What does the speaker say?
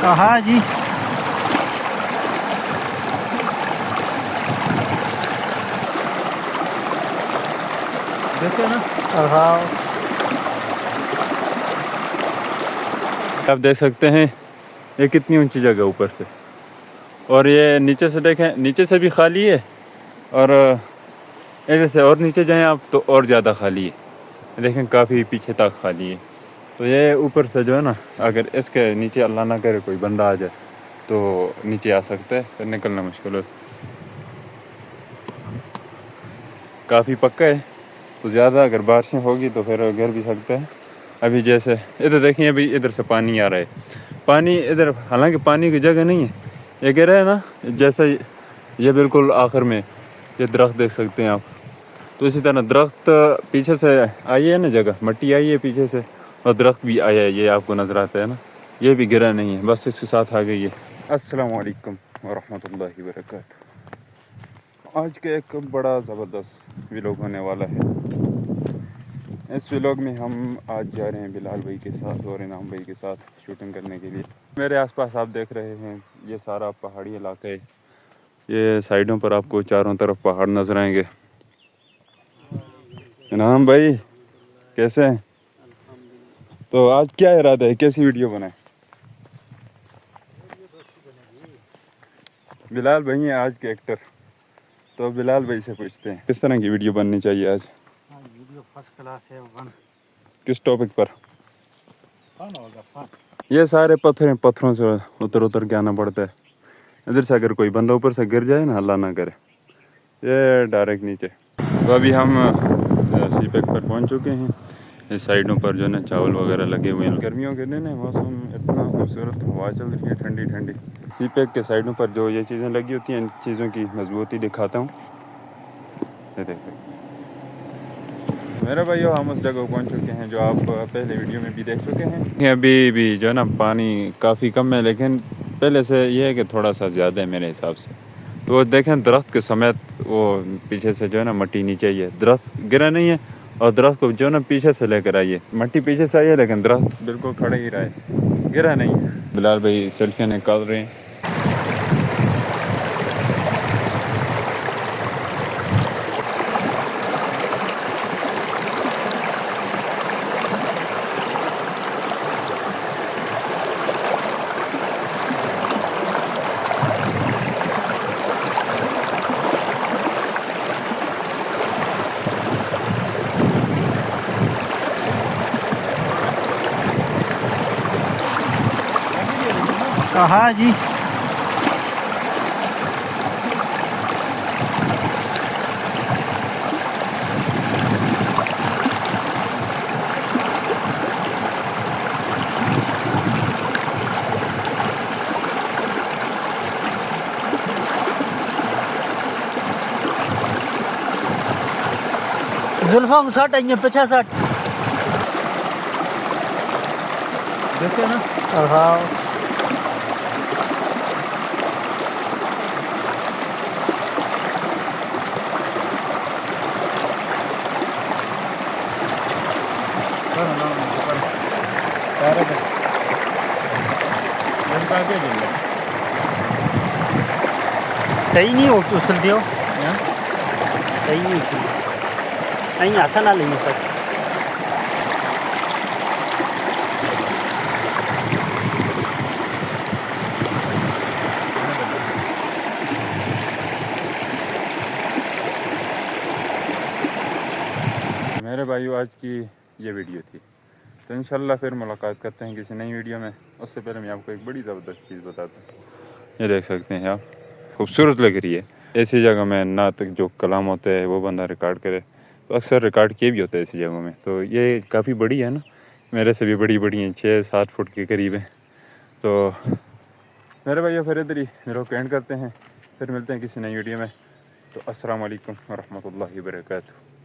کہا جی نا آپ دیکھ سکتے ہیں یہ کتنی اونچی جگہ اوپر سے اور یہ نیچے سے دیکھیں نیچے سے بھی خالی ہے اور ادھر سے اور نیچے جائیں آپ تو اور زیادہ خالی ہے دیکھیں کافی پیچھے تک خالی ہے تو یہ اوپر سے جو ہے نا، اگر اس کے نیچے اللہ نہ کرے کوئی بندہ آ جائے، تو نیچے آ سکتا ہے پھر نکلنا مشکل ہو کافی پکا ہے۔ تو زیادہ اگر بارشیں ہوگی تو پھر گر بھی سکتا ہے ابھی جیسے، ادھر دیکھیں، ابھی ادھر سے پانی آ رہا ہے۔ پانی ادھر، حالانکہ پانی کی جگہ نہیں ہے۔ یہ کہہ رہا ہے نا، جیسے یہ بالکل آخر میں یہ درخت دیکھ سکتے ہیں آپ۔ تو اسی طرح درخت پیچھے سے آئی ہے نا جگہ، مٹی آئی ہے پیچھے سے۔ اور درخت بھی آیا ہے، یہ آپ کو نظر آتا ہے نا؟ یہ بھی گرا نہیں ہے، بس اس کے ساتھ آ گئی ہے السلام علیکم ورحمۃ اللہ وبرکاتہ۔ آج کا ایک بڑا زبردست ولاگ ہونے والا ہے۔ اس ولاگ میں ہم آج جا رہے ہیں بلال بھائی کے ساتھ اور انعام بھائی کے ساتھ شوٹنگ کرنے کے لیے۔ میرے آس پاس آپ دیکھ رہے ہیں، یہ سارا پہاڑی علاقہ ہے۔ یہ سائڈوں پر آپ کو چاروں طرف پہاڑ نظر آئیں گے۔ انعام بھائی، کیسے ہیں؟ تو آج کیا ارادہ ہے؟ کیسی ویڈیو بنائیں؟ بلال بھائی ہیں آج کے ایکٹر تو بلال بھائی سے پوچھتے ہیں کس طرح کی ویڈیو بننی چاہیے آج؟ ویڈیو فرسٹ کلاس ہے ون کس ٹاپک پر؟ یہ سارے پتھر ہیں پتھروں سے اتر اتر کے آنا پڑتا ہے۔ ادھر سے اگر کوئی بندہ اوپر سے گر جائے نا اللہ نہ کرے۔ یہ ڈائریکٹ نیچے۔ تو ابھی ہم سی پیک پر پہنچ چکے ہیں۔ سائڈوں پر جو ہے نا چاول وغیرہ لگے ہوئے ہیں۔ گرمیوں کے دن ہے موسم اتنا خوبصورت ہوا چل رہی ہے ٹھنڈی ٹھنڈی۔ سی پیک کے سائڈوں پر جو یہ چیزیں لگی ہوتی ہیں ان چیزوں کی مضبوطی دکھاتا ہوں۔ یہ دیکھیں میرے بھائیو ہم اس جگہ پہنچ چکے ہیں جو آپ پہلے ویڈیو میں بھی دیکھ چکے ہیں۔ ابھی بھی جو ہے نا پانی کافی کم ہے لیکن پہلے سے یہ ہے کہ تھوڑا سا زیادہ ہے میرے حساب سے۔ تو وہ دیکھیں درخت کے سمیت وہ پیچھے سے جو ہے نا مٹی نیچے آئی ہے درخت گرا نہیں ہے۔ اور درخت کو جو نا پیچھے سے لے کر آئیے۔ مٹی پیچھے سے آئیے لیکن درخت بالکل کھڑے ہی رہے۔ گرا نہیں۔ بلال بھائی سیلفیاں نکال رہے ہیں۔ کہا جی زلفوں کو سٹ آئی ہیں پیچھے سٹ takip صحیح نہیں ہو اچھلتے صحیح نہیں اچھلتے نہیں آسان نہ لیں سر میرے بھائیو آج کی یہ ویڈیو تھی تو انشاءاللہ پھر ملاقات کرتے ہیں کسی نئی ویڈیو میں۔ اس سے پہلے میں آپ کو ایک بڑی زبردست چیز بتاتا ہوں۔ یہ دیکھ سکتے ہیں آپ، خوبصورت لگ رہی ہے۔ ایسی جگہ میں نہ تک جو کلام ہوتا ہے وہ بندہ ریکارڈ کرے۔ تو اکثر ریکارڈ کیے بھی ہوتے ہیں ایسی جگہوں میں۔ تو یہ کافی بڑی ہے نا۔ میرے سے بھی بڑی بڑی ہیں، چھ سات فٹ کے قریب ہیں۔ تو میرے بھائیو، پھر ادھر ہی میرے کو اینڈ کرتے ہیں۔ پھر ملتے ہیں کسی نئی ویڈیو میں۔ تو السلام علیکم ورحمۃ اللہ وبرکاتہ۔